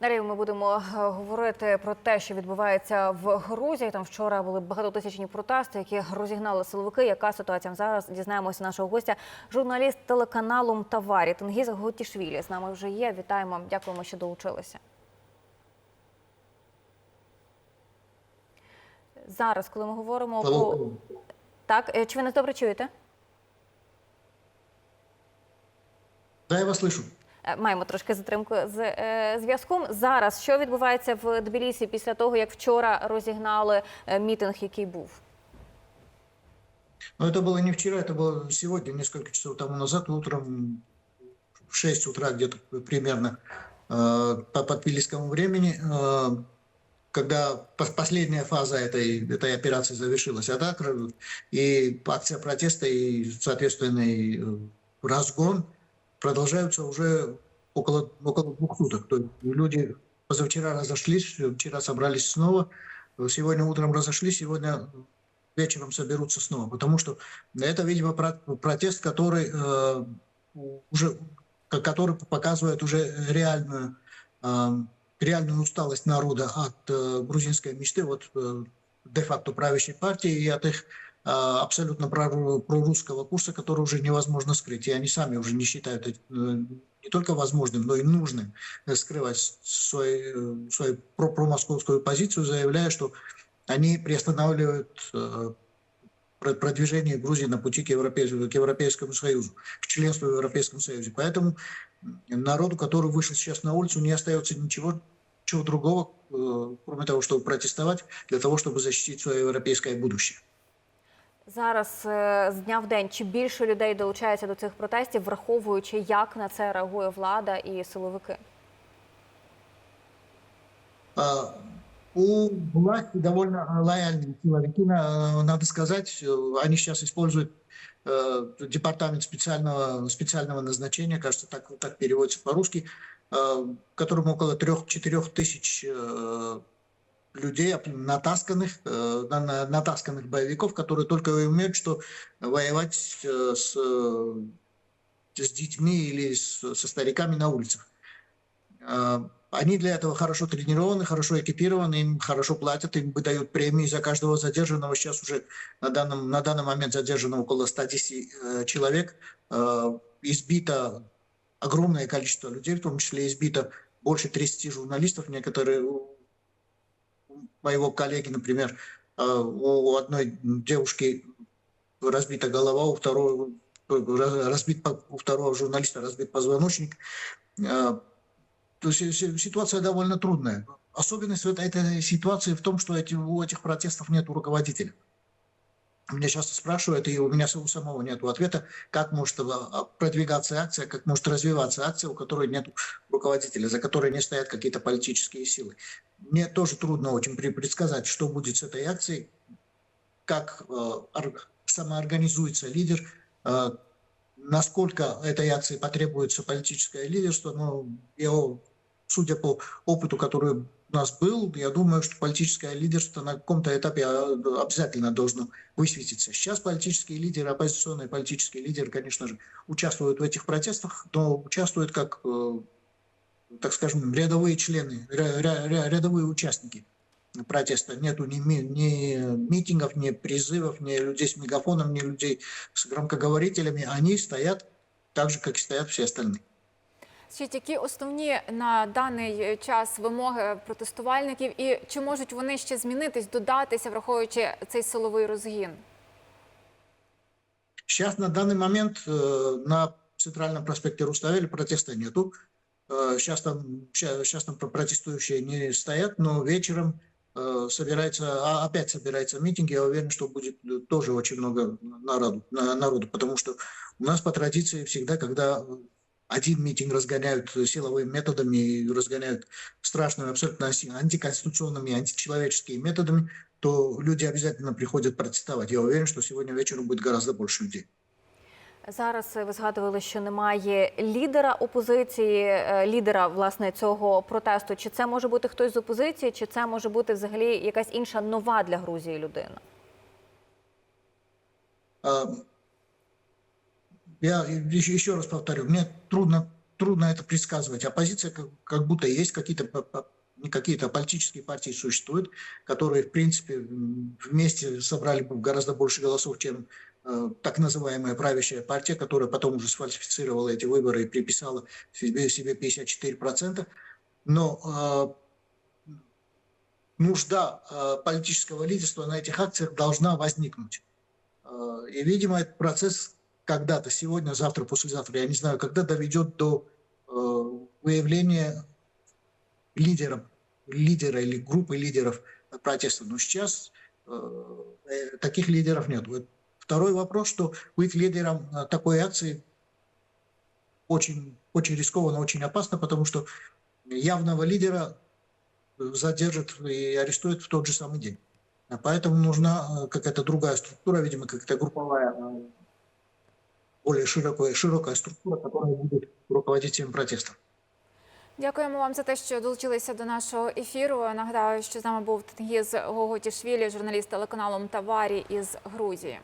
Далі ми будемо е, говорити про те, що відбувається в Грузії. Там вчора були багатотисячні протести, які розігнали силовики. Яка ситуація зараз? Дізнаємося нашого гостя, журналіст телеканалу Мтаварі Тенгіз Готішвілі. З нами вже є. Вітаємо. Дякуємо, що долучилися. Зараз, коли ми говоримо про так, е, чи ви нас добре чуєте? Да, я вас слышу. Е, Маємо трошки затримку з е, зв'язком. Зараз що відбувається в Тбілісі після того, як вчора розігнали е, мітинг, який був? Но это было не вчера, это было сегодня, несколько часов тому назад, утром в 6 утра где-то примерно э, по по тбилисскому времени, э, когда пос- последняя фаза этой, этой операции завершилась, а так э, и акция протеста, и соответственный э, разгон продолжаются уже около, около двух суток. То есть люди позавчера разошлись, вчера собрались снова, сегодня утром разошлись, сегодня вечером соберутся снова. Потому что это, видимо, про- протест, который э, уже ко- который показывает уже реальную, э, реальную усталость народа от э, грузинской мечты, вот э, де-факто правящей партии и от их абсолютно прору- прорусского курса, который уже невозможно скрыть. И они сами уже не считают э, не только возможным, но и нужным э, скрывать э, свою про- промосковскую позицию, заявляя, что они приостанавливают э, про- продвижение Грузии на пути к Европейскому, к Европейскому Союзу, к членству в Европейском Союзе. Поэтому народу, который вышел сейчас на улицу, не остается ничего, чего другого, э, кроме того, чтобы протестовать, для того, чтобы защитить свое европейское будущее. Зараз е, з дня в день чи більше людей долучається до цих протестів, враховуючи, як на це реагує влада і силовики? А, У власти довольно лояльные силовики, на- надо сказать. Э, Они сейчас используют э, департамент специального, специального назначения, кажется, так, так переводится по-русски, э, которым около 3-4 тысяч э, людей, оп- натасканных, э, на- на- натасканных боевиков, которые только умеют, что воевать с, с детьми или с- со стариками на улицах. Э, Они для этого хорошо тренированы, хорошо экипированы, им хорошо платят, им выдают премии за каждого задержанного. Сейчас уже на, данном, на данный момент задержано около 110 э, человек. Избито огромное количество людей, в том числе избито больше 30 журналистов. Некоторые моего коллеги, например, э, у одной девушки разбита голова, у второго раз- разбит у второго журналиста разбит позвоночник. Э, То есть э, си- ситуация довольно трудная. Особенность этой ситуации в том, что у этих протестов нет руководителя. Меня часто спрашивают, и у меня у самого нет ответа, как может э, продвигаться акция, как может развиваться акция, у которой нет руководителя, за которой не стоят какие-то политические силы. Мне тоже трудно очень предсказать, что будет с этой акцией, как ор- самоорганизуется лидер, насколько этой акции потребуется политическое лидерство. Но я, судя по опыту, который у нас был, я думаю, что политическое лидерство на каком-то этапе э, обязательно должно высветиться. Сейчас политические лидеры, оппозиционные политические лидеры, конечно же, участвуют в этих протестах, но участвуют как, э, так скажем, рядовые члены, ря- ря- ря- рядовые участники протеста. Нету ни, ми- ни митингов, ни призывов, ни людей с мегафоном, ни людей с громкоговорителями. Они стоят так же, как и стоят все остальные. Скажіть, які основні на даний час вимоги протестувальників, і чи можуть вони ще змінитись, додатися, враховуючи цей силовий розгін? Сейчас на данный момент э, на центральном проспекте Руставели протеста нету. Э, сейчас, там, сейчас там протестующие не стоят, но вечером э, собирается, а, опять собирается митинг. Я уверен, что будет э, тоже очень много народу, на- народу, потому что у нас по традиции всегда, когда один митинг разгоняют силовыми методами и разгоняют страшными, абсолютно анти- антиконституционными, античеловеческими методами, то люди обязательно приходят протестовать. Я уверен, что сегодня вечером будет гораздо больше людей. Зараз е, ви згадували, що немає лідера опозиції, е, лідера власне цього протесту. Чи це може бути хтось з опозиції, чи це може бути взагалі якась інша нова для Грузії людина? А, Я еще, раз повторю, мне трудно трудно это предсказывать. Оппозиция как, как будто есть, какие-то какие-то политические партии существуют, которые, в принципе, вместе собрали бы гораздо больше голосов, чем э, так называемая правящая партия, которая потом уже сфальсифицировала эти выборы и приписала себе, себе 54%. Но э, нужда э, политического лидерства на этих акциях должна возникнуть. Э, И, видимо, этот процесс когда-то, сегодня, завтра, послезавтра, я не знаю, когда доведет до э, выявления лидером, лидера или группы лидеров протеста. Но сейчас э, э, таких лидеров нет. Второй вопрос, что быть лидером такой акции очень, очень рискованно, очень опасно, потому что явного лидера задержат и арестуют в тот же самый день. А Поэтому нужна какая-то другая структура, видимо, какая-то групповая, более широкая, широкая структура, которая будет руководить этим протестом. Дякуємо вам за те, що долучилися до нашого ефіру. Нагадаю, що з нами був Тенгіз Гоготішвілі, журналіст телеканалу Мтаварі із Грузії.